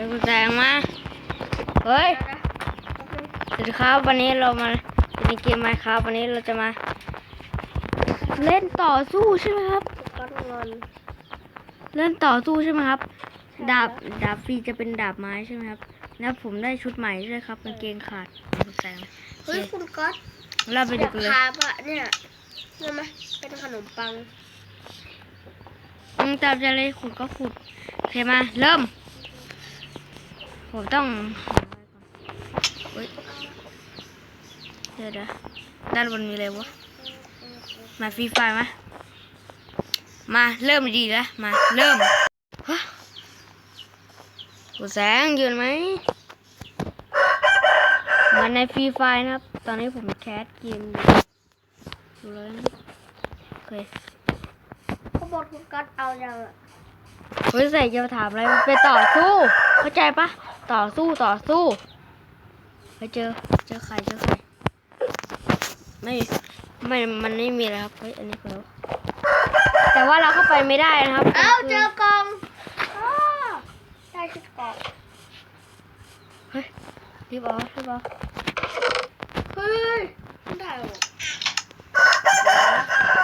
ฮ้ยคุณแสงมาเฮ้ยสวัสดีครับวันนี้เรามาในเกมไมค์ครับวันนี้เราจะมา เล่นต่อสู้ใช่ไหมครับก้อนเงินเล่นต่อสู้ใช่ไหมครับ ดาบดาบฟรีจะเป็นดาบไม้ใช่ไหมครับ แล้วผมได้ชุดใหม่ด้วยครับกางเกงขาดคุณแสงเฮ้ยคุณก๊อตเราไปอดูยากกันเลยทาปะเนี่ยเนี่ยไหมเป็นขนมปังอืมตามใจเลยขุดก็ขุดโอเคมาเริ่ม ผมต้องเฮ้ยเดี๋ยวเดี๋ยวด้านบนมีอะไรวะ มาฟรีไฟมามาเริ่มดีแล้วมาเริ่มฮะกูแสงยืนไหมมาในฟรีไฟนะครับ ตอนนี้ผมแคสเกมอยู่ดูเลยนะโอเคเขาบอกคุณก๊อตเอาอย่างอะเฮ้ยใส่จะมาถามอะไรมันเป็นต่อสู้เข้าใจปะ ต่อสู้ต่อสู้ไปเจอเจอใครเจอใครไม่ไม่มันไม่มีแล้วครับเฮ้ยอันนี้คืออะไรวะแต่ว่าเราเข้าไปไม่ได้นะครับเอ้ามันเจคืออกล่องอ้าวได้ชุดเกราะเฮ้ยรีบเอารีบเอาเฮ้ยไม่ได้หรอ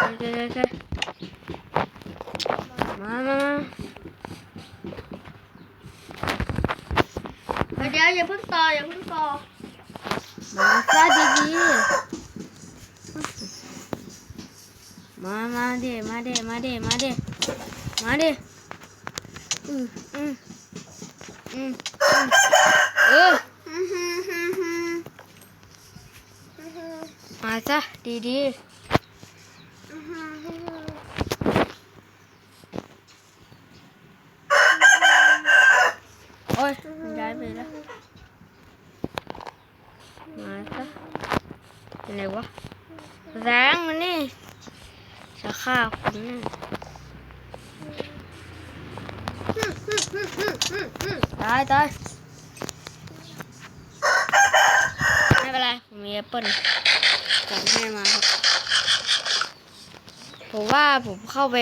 โอเคโอเคมามามา เดี๋ยว อย่าเพิ่งต่ออย่าเพิ่งต่อมาซะดีๆมามาเดมาเดมาเดมาเดมาเดอืมอืมอืมอืมเออมาซะดีฮึ่มฮึ่มฮึ่ม ๆ โอ้ยมันย้ายไปแล้ว มาซะ เป็นไรวะแรงมันนี่จะฆ่าคนแน่ฮึ่มฮึ่มฮึ่มฮึ่มฮึ่มฮึ่มตายตายไม่เป็นไร ผมมีแอปเปิลจัดให้มาครับ ผมว่าผมเข้าไป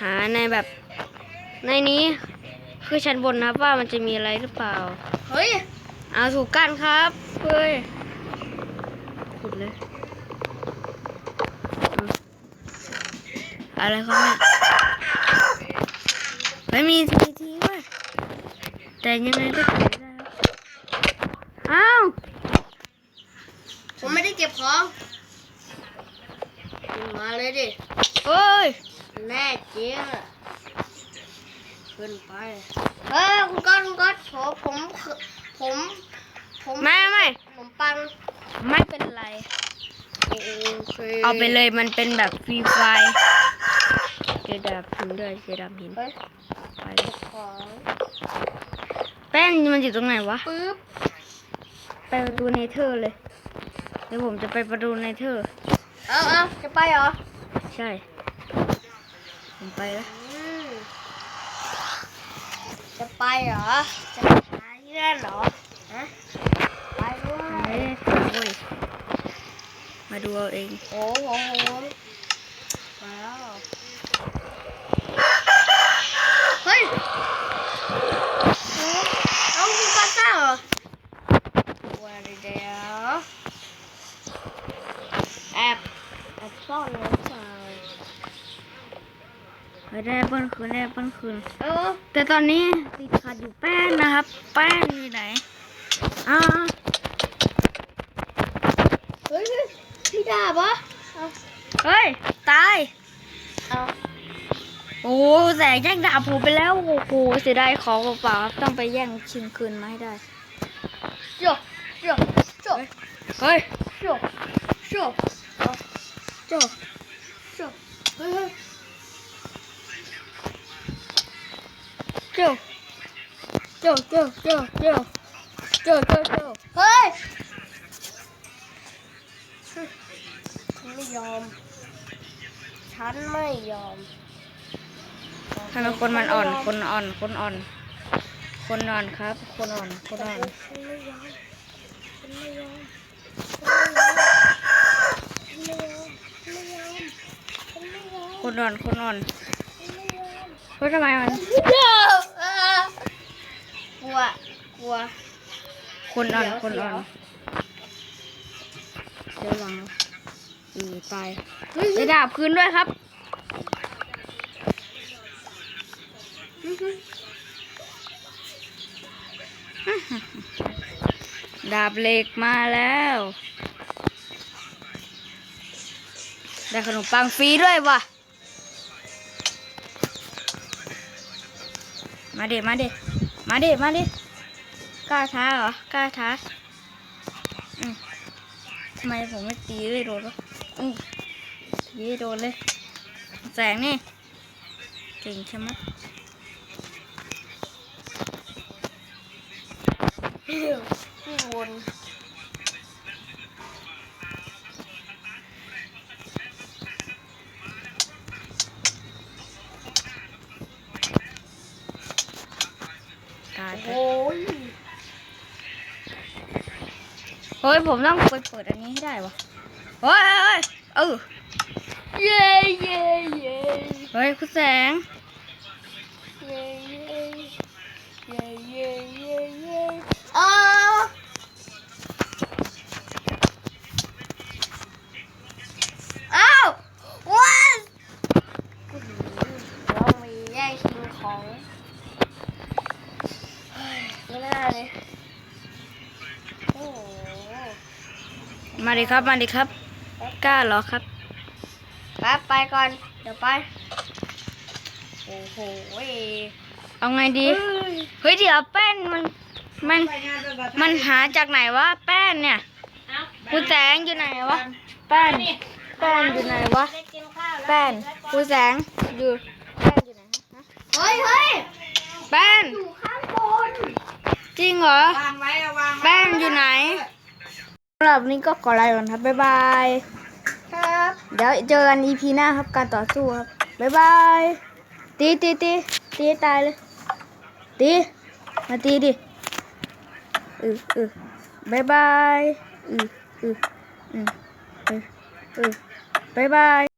หาในแบบ ในนี้คือชั้นบนนะว่ามันจะมีอะไรหรือเปล่า เฮ้ย เอาถูกกันครับ เฮ้ย ขุดเลยเอาอะไรครับเนี่ยไม่มีทีทีว่ะแต่ยังไงก็ขายไม่ได้ครับอ้าวผมไม่ได้เก็บของมาเลยดิเอ้ยแน่จริงอะขึ้นไปเฮ้ยคุณก๊อตคุณก๊อตผมผมผมผม ไม่ไม่ ขนมปัง ไม่เป็นไร โอ เคเอาไปเลยมันเป็นแบบฟรีไฟเจอดาบหินด้วยเจอดาบหินเฮ้ยไปเลยของแป้งมันอยู่ตรงไหนวะปึ๊บไปประตูเนเธอร์เลยเดี๋ยวผมจะไปประตูเนเธอร์เอาเอาจะไปเหรอ ใช่ ผมไปแล้วอืมจะไปเหรอ จะไปหาที่นั่นเหรอฮะไปด้วไม่ยได้ทำเว้ย มาดูเอาเอง โอ้โหมาแล้ว เฮ้ยเอาคุณก๊อตซ่าเหรอวันเดียวแอบแอบซ่อนแล้วจ้าไม่ได้เปิ้ลคืนได้เปิ้ลคืนเออแต่ตอนนี้ติดขัดอยู่แป้งนะครับ แป้งอยู่ไหนอ้า ดาบวะเฮ้ย ตายโอ้แสงแย่งดาบผมไปแล้ว โอ้โหเสียดายของเปล่าต้องไปแย่งชิงคืนมาให้ได้โยโยโยเฮ้ยโยโยโยโยเฮ้ยโยโยโยโยโยโยโยเฮ้ย ยอม ฉันไม่ยอมทำไมคนมันอ่อน คนอ่อน คนอ่อน คนอ่อนครับ คนอ่อน คนอ่อน ฉันไม่ยอม ฉันไม่ยอม ฉันไม่ยอม ฉันไม่ยอม ฉันไม่ยอม คนอ่อน คนอ่อนฉันไม่ยอมเฮ้ยทำไมมันฉันไม่ยอมอ่ากลัว กลัว คนอ่อนเดี๋ยวคนอ่อน เดี๋ยวเดี๋ยวหลังอือ ตายได้ดาบคืนด้วยครับดาบเหล็กมาแล้ว ได้ขนมปังฟรีด้วยว่ะ มาเด็มาเด็มาเด็มาเด็กล้าท้าเหรอกล้าท้าทำไมผมไม่ตีเลยโดนวะ อืมตีให้โดนเลย แสงนี่ เก่งใช่ไหมพี่วนตายไปโอ้ยเฮ้ย ผมต้องไปเปิดอันนี้ให้ได้วะ เฮ้ยเฮ้ยเออเย้เย้เย้เฮ้ยคุณแสงเย้เย้เย้เย้เย้เย้อ้าอ้าวว้าวเรามีแย่งชิงของเฮ้ยไม่น่าเลยมาดิครับ มาดิครับ กล้าเหรอครับแป๊บไปก่อน เดี๋ยวไป โอ้โหเว้ยเอาไงดี เฮ้ยเดี๋ยวแป้นมัน มัน มันหาจากไหนวะแป้นเนี่ยคุณแสงอยู่ไหนวะ แป้น แป้นอยู่ไหนวะ แป้นคุณแสงอยู่ แป้นอยู่ไหนฮะเฮ้ยเฮ้ยแป้น อยู่ข้างบน จริงเหรอวางไว้เอาวางไว้แป้นอยู่ไหนสำหรับวันนี้ก็ขอลาก่อนครับ บ๊ายบาย ครับ เดี๋ยวเจอกัน EP หน้าครับการต่อสู้ครับ บ๊ายบาย ตีตีตีตีให้ตายเลย ตี มาตีดิเออเออบายบายเออเออเออเออเออบายบาย